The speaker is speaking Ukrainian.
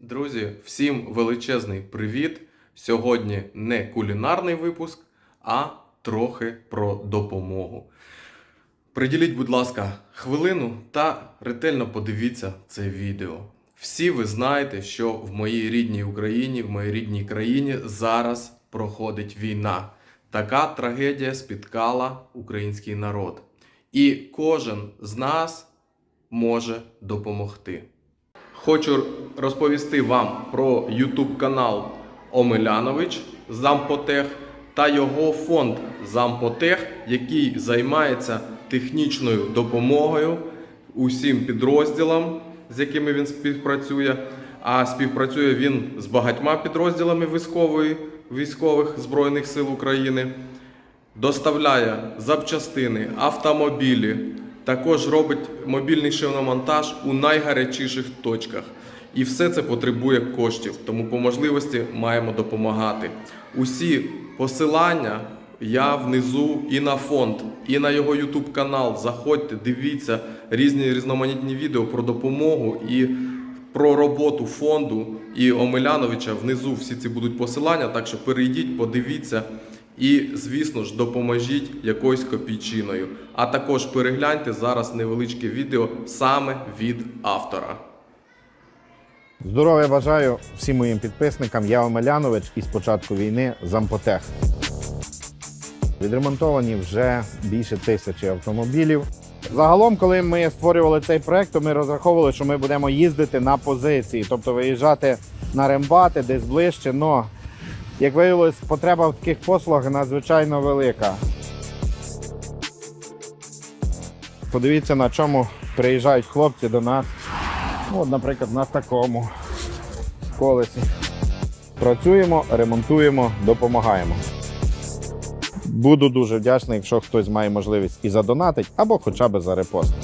Друзі, всім величезний привіт! Сьогодні не кулінарний випуск, а трохи про допомогу. Приділіть, будь ласка, хвилину та ретельно подивіться це відео. Всі ви знаєте, що в моїй рідній Україні, в моїй рідній країні зараз проходить війна. Така трагедія спіткала український народ. І кожен з нас може допомогти. Хочу розповісти вам про YouTube канал Омелянович Зампотех та його фонд Зампотех, який займається технічною допомогою усім підрозділам, з якими він співпрацює. А співпрацює він з багатьма підрозділами військової, військових Збройних сил України доставляє запчастини, автомобілі, також робить мобільний шиномонтаж у найгарячіших точках. І все це потребує коштів, тому по можливості маємо допомагати. Усі посилання я внизу і на фонд, і на його YouTube канал. Заходьте, дивіться різні різноманітні відео про допомогу і про роботу фонду і Омеляновича. Внизу всі ці будуть посилання, так що перейдіть, подивіться. І, звісно ж, допоможіть якоюсь копійчиною. А також перегляньте зараз невеличке відео саме від автора. Здоров'я бажаю всім моїм підписникам. Я Омелянович і з початку війни Зампотех. Відремонтовані вже більше тисячі автомобілів. Загалом, коли ми створювали цей проект, то ми розраховували, що ми будемо їздити на позиції, тобто виїжджати на рембати десь ближче. Но, як виявилось, потреба в таких послугах надзвичайно велика. Подивіться, на чому приїжджають хлопці до нас. Ну, От, наприклад, на такому колесі. Працюємо, ремонтуємо, допомагаємо. Буду дуже вдячний, якщо хтось має можливість і задонатить, або хоча б за репост.